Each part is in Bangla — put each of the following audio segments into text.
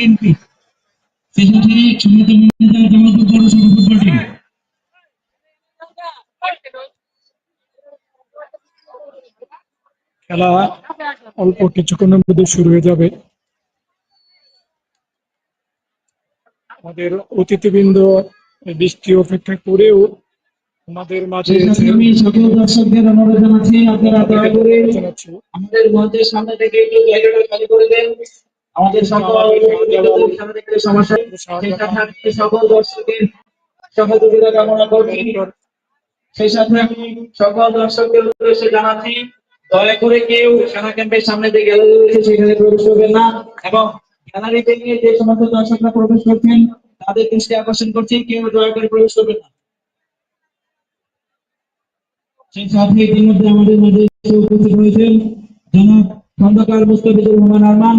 বিএনপি। জামালপুর পৌরসভা ফুটবল টিম খেলা অল্প কিছুক্ষণের মধ্যে শুরু হয়ে যাবে। আমাদের অতিথিবৃন্দ বৃষ্টি অপেক্ষা করেও আমাদের মাঝে আমি সকল দর্শকদের অনুরোধ জানাচ্ছি আপনারা দয়া করে আমাদের মঞ্চের সামনে থেকে একটু জায়গাটা খালি করে দেন। আমাদের সকল সমস্যা সকল দর্শকের সহযোগিতা কামনা করছি। সেই সাথে আমি সকল দর্শকদের উদ্দেশ্যে জানাচ্ছি দয়া করে কেউ সেনা ক্যাম্পের সামনে যে গ্যালারি রয়েছে সেখানে প্রবেশ করবেন না। এবং গ্যালারিতে নিয়ে যে সমস্ত দর্শকরা প্রবেশ করছেন তাদের দৃষ্টি আকর্ষণ করছি কেউ দয়া করে প্রবেশ করবেন না। সেই সাথে ইতিমধ্যে আমাদের এসে উপস্থিত হয়েছেন জনাব Khandakar Mustafizur Rahman Arman.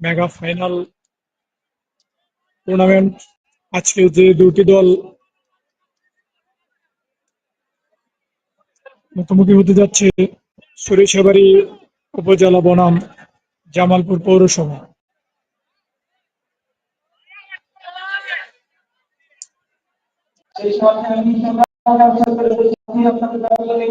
Mega final tournament. আজকে যে দুটি দল মুখোমুখি হতে যাচ্ছে সরিষাবাড়ি উপজেলা বনাম, জামালপুর পৌরসভা। দর্শকদের উদ্দেশ্যে আপনাদের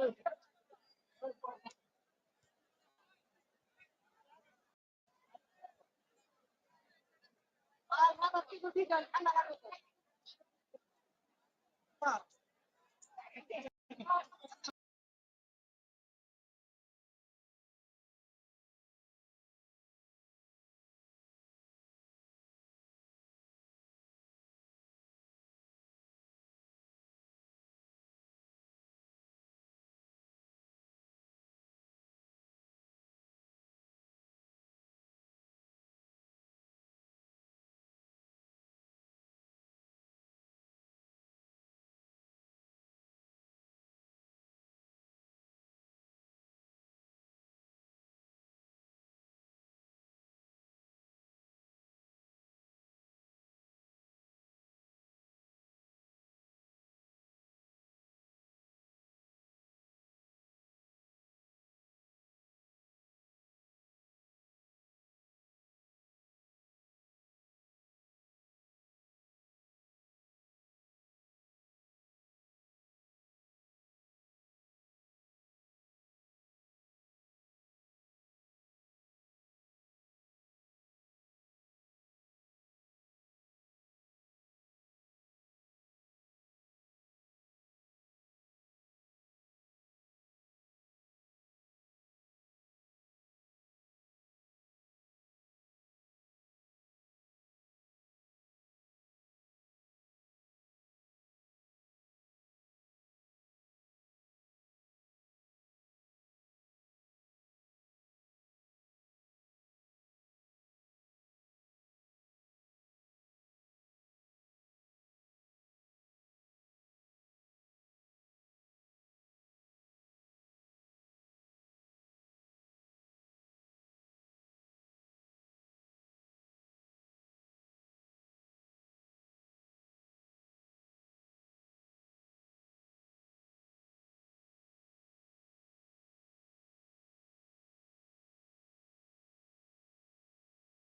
Gracias.